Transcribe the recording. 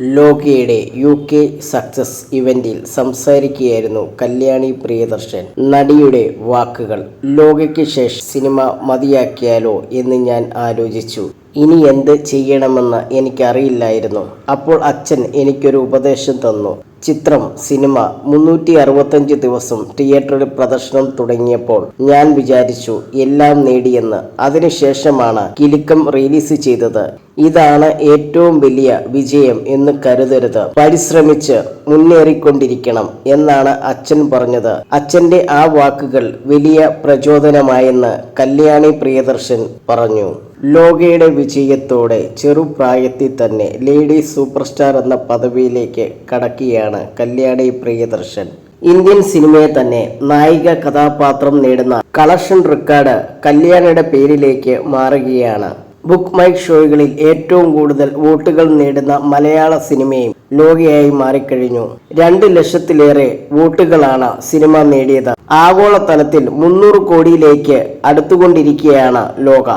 ലോകയുടെ U K success ഇവന്റിൽ സംസാരിക്കുകയായിരുന്നു കല്യാണി പ്രിയദർശൻ. നടിയുടെ വാക്കുകൾ ലോകയ്ക്ക് ശേഷം സിനിമ മതിയാക്കിയാലോ എന്ന് ഞാൻ ആലോചിച്ചു. ഇനി എന്ത് ചെയ്യണമെന്ന് എനിക്കറിയില്ലായിരുന്നു. അപ്പോൾ അച്ഛൻ എനിക്കൊരു ഉപദേശം തന്നു. ചിത്രം സിനിമ മുന്നൂറ്റി അറുപത്തഞ്ച് ദിവസം തിയേറ്ററിൽ പ്രദർശനം തുടങ്ങിയപ്പോൾ ഞാൻ വിചാരിച്ചു എല്ലാം നേടിയെന്ന്. അതിനുശേഷമാണ് കിലുക്കം റിലീസ് ചെയ്തത്. ഇതാണ് ഏറ്റവും വലിയ വിജയം എന്ന് കരുതരുത്. പരിശ്രമിച്ച് മുന്നേറിക്കൊണ്ടിരിക്കണം എന്നാണ് അച്ഛൻ പറഞ്ഞത്. അച്ഛന്റെ ആ വാക്കുകൾ വലിയ പ്രചോദനമായെന്ന് കല്യാണി പ്രിയദർശൻ പറഞ്ഞു. ലോകയുടെ വിജയത്തോടെ ചെറുപ്രായത്തിൽ തന്നെ ലേഡി സൂപ്പർ സ്റ്റാർ എന്ന പദവിയിലേക്ക് കടക്കുകയാണ് കല്യാണി പ്രിയദർശൻ. ഇന്ത്യൻ സിനിമയെ തന്നെ നായിക കഥാപാത്രം നേടുന്ന കളക്ഷൻ റെക്കോർഡ് കല്യാണിയുടെ പേരിലേക്ക് മാറുകയാണ്. ബുക്ക് മൈ ഷോകളിൽ ഏറ്റവും കൂടുതൽ വോട്ടുകൾ നേടുന്ന മലയാള സിനിമയും ലോകയായി മാറിക്കഴിഞ്ഞു. രണ്ട് ലക്ഷത്തിലേറെ വോട്ടുകളാണ് സിനിമ നേടിയത്. ആഗോളതലത്തിൽ മുന്നൂറ് കോടിയിലേക്ക് അടുത്തുകൊണ്ടിരിക്കുകയാണ് ലോക.